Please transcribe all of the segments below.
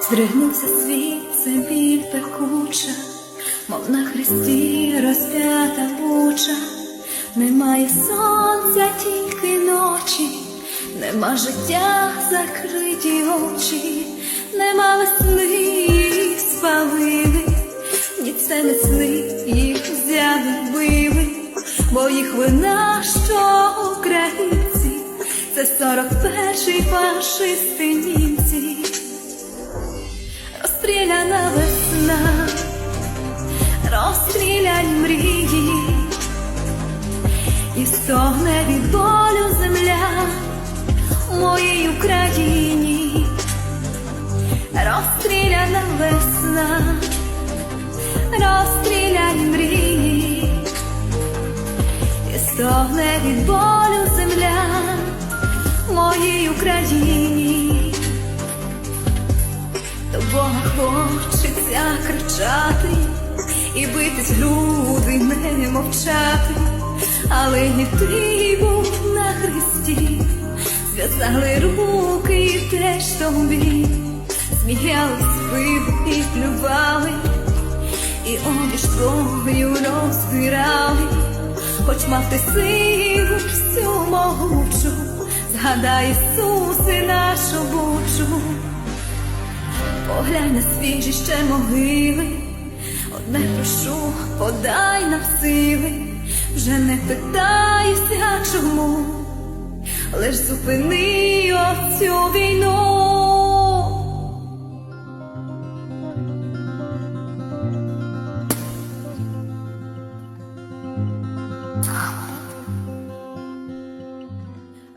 Здригнувся світ, це біль пекуча, мов на хресті розп'ята буча, немає сонця, тільки ночі, нема життя, закриті очі, нема весни, їх спалили, ні це не сни, їх взяли, вбили, бо їх вина, сорок перший фашисти німці. Розстріляна весна, розстріляні мрії, і стогне від болю земля в моїй Україні, розстріляна весна, розстріляні мрії, моїй Україні. До Бога хочеться кричати і битись груди, не мовчати, але не ти був на хресті, зв'язали руки і теж тобі, сміялись пиво і плювали, і обіж розбирали, хоч мав ти силу всю могучу, згадай Ісусе нашу бучу. Поглянь на свіжі ще могили, одне прошу, подай нам сили, вже не питаюся чому, лиш зупини оцю війну.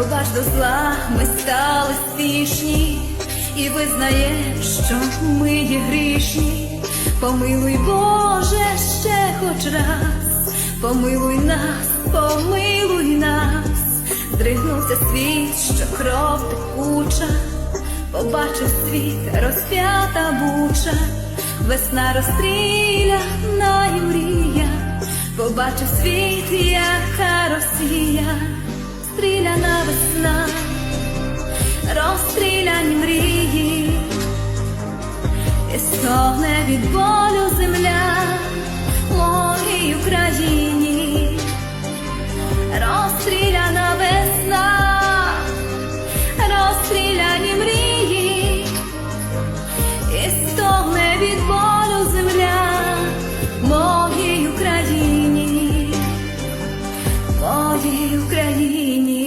Пробач до зла, ми стали спішні, і визнаєш, що ми є грішні. Помилуй, Боже, ще хоч раз, помилуй нас, помилуй нас, здригнувся світ, що кров текуча, побачив світ, розп'ята буча, весна розстріляна і мрія, побачив світ, яка Росія розстріляна весна, розстріляні мрії, і стогне від болю моїй Україні.